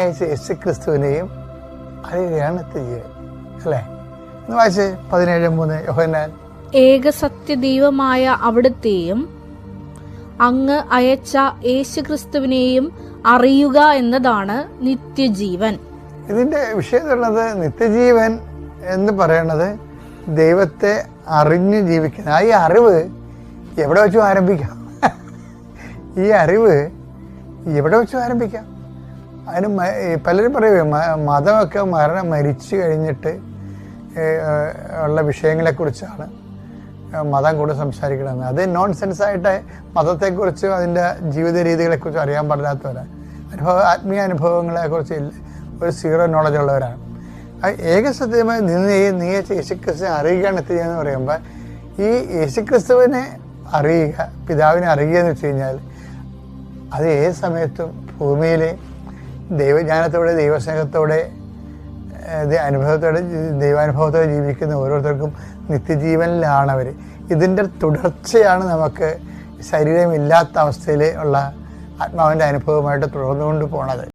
യേശു ക്രിസ്തുവിനെയും അറിയുകയാണ് നിത്യജീവൻ അല്ലേ? വായിച്ച്. പതിനേഴ് മൂന്ന്. യോഹന്നാൻ. ഏകസത്യ ദൈവമായ അവിടുത്തെയും അങ്ങ് അയച്ച യേശുക്രിസ്തുവിനെയും അറിയുക എന്നതാണ് നിത്യജീവൻ. ഇതിന്റെ വിഷയം ഉള്ളത് നിത്യജീവൻ എന്ന് പറയണത് ദൈവത്തെ അറിഞ്ഞ് ജീവിക്കുന്ന. ആ ഈ അറിവ് എവിടെ വെച്ചും ആരംഭിക്കാം. ഈ അറിവ് എവിടെ വെച്ചും ആരംഭിക്കാം. അതിന് പലരും പറയുവേ മതമൊക്കെ മരണം മരിച്ചു കഴിഞ്ഞിട്ട് ഉള്ള വിഷയങ്ങളെക്കുറിച്ചാണ് മതം കൂടെ സംസാരിക്കണമെന്ന് അത് നോൺ സെൻസായിട്ട് മതത്തെക്കുറിച്ചും അതിന്റെ ജീവിത രീതികളെക്കുറിച്ചും അറിയാൻ പാടില്ലാത്തവരാണ് അനുഭവ ആത്മീയ അനുഭവങ്ങളെക്കുറിച്ച് ഒരു സീറോ നോളജ് ഉള്ളവരാണ്. ഏകസത്യമായി നിന്ന് നീ യേശുക്രിസ്തുവിനെ അറിയുകയാണ് എത്തിയെന്ന് പറയുമ്പോൾ ഈ യേശുക്രിസ്തുവിനെ അറിയുക പിതാവിനെ അറിയുക എന്ന് വെച്ച് കഴിഞ്ഞാൽ അത് ഏത് സമയത്തും ഭൂമിയിലെ ദൈവജ്ഞാനത്തോടെ ദൈവസ്നേഹത്തോടെ അനുഭവത്തോടെ ദൈവാനുഭവത്തോടെ ജീവിക്കുന്ന ഓരോരുത്തർക്കും നിത്യജീവനിലാണ് അവർ ഇതിന്റെ തുടർച്ചയാണ് നമുക്ക് ശരീരമില്ലാത്ത അവസ്ഥയിൽ ഉള്ള ആത്മാവിന്റെ അനുഭവമായിട്ട് തുടർന്നുകൊണ്ട് പോണത്.